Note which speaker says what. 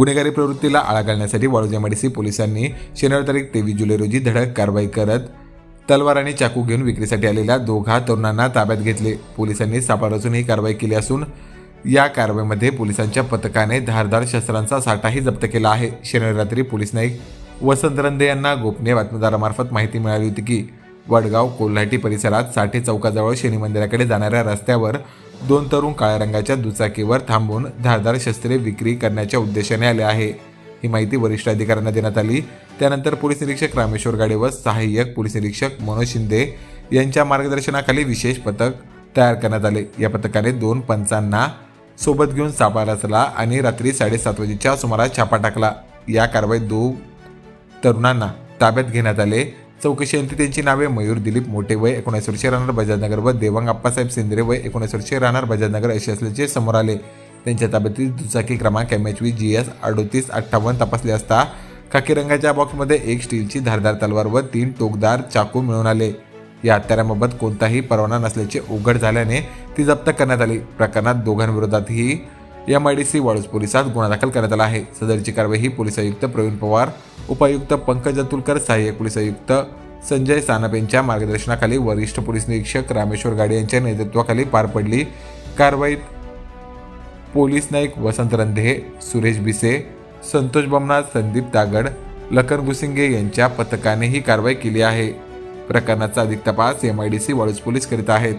Speaker 1: गुन्हेगारी प्रवृत्तीला आळा घालण्यासाठी वाळूज पोलिसांनी शनिवार तारीख तेवीस जुलै रोजी धडक कारवाई करत तलवार आणि चाकू घेऊन विक्रीसाठी आलेल्या दोघा तरुणांना ताब्यात घेतले. पोलिसांनी सापळा रचून ही कारवाई केली असून या कारवाईमध्ये पोलिसांच्या पथकाने धारदार शस्त्रांचा साठाही जप्त केला आहे. शनिवारी रात्री पोलीस नाईक वसंत रंधे यांना गोपनीय बातमीदारामार्फत माहिती मिळाली होती की वडगाव कोल्हाटी परिसरात साठे चौकाजवळ शनी मंदिराकडे जाणाऱ्या रस्त्यावर दोन तरुण काळ्या रंगाच्या दुचाकीवर थांबून धारदार शस्त्रे विक्री करण्याच्या उद्देशाने आले आहे. ही माहिती वरिष्ठ अधिकाऱ्यांना देण्यात आली. त्यानंतर पोलीस निरीक्षक रामेश्वर गाडे व सहाय्यक पोलीस निरीक्षक मनोज शिंदे यांच्या मार्गदर्शनाखाली विशेष पथक तयार करण्यात आले. या पथकाने दोन पंचांना सोबत घेऊन सापळा रचला आणि रात्री साडेसात वाजेच्या सुमारास छापा टाकला. या कारवाईत दोन तरुणांना ताब्यात घेण्यात आले. चौकशीअंती त्यांची नावे मयूर दिलीप मोठे वय एकोणीस वर्षे राहणार बजाजनगर व देवांग आप्पासाहेब सेंद्रे वय एकोणीस वर्षे राहणार बजाजनगर असे असल्याचे समोर आले. त्यांच्या ताब्यातील दुचाकी क्रमांक M H V G S अडोतीस अठ्ठावन्न तपासले असता खाकी रंगाच्या बॉक्समध्ये एक स्टीलची धारदार तलवार व तीन टोकदार चाकू मिळून आले. या हत्याराबाबत कोणताही परवाना नसल्याचे उघड झाल्याने ती जप्त करण्यात आली. प्रकरणात दोघांविरोधातही M I D C Waluj पोलिसात गुन्हा दाखल करण्यात आला आहे. सदरची कारवाई ही पोलीस आयुक्त प्रवीण पवार उपायुक्त पंकज अतुलकर सहाय्यक पोलीस आयुक्त संजय सानप यांच्या मार्गदर्शनाखाली वरिष्ठ पोलीस निरीक्षक रामेश्वर गाडे यांच्या नेतृत्वाखाली पार पडली कारवाईत पोलीस नाईक वसंत रंधे सुरेश बिसे संतोष बमनाथ संदीप दागड लखन गुसिंगे यांच्या पथकाने ही कारवाई केली आहे. प्रकरणाचा अधिक तपास M I D C Waluj police करीत आहेत.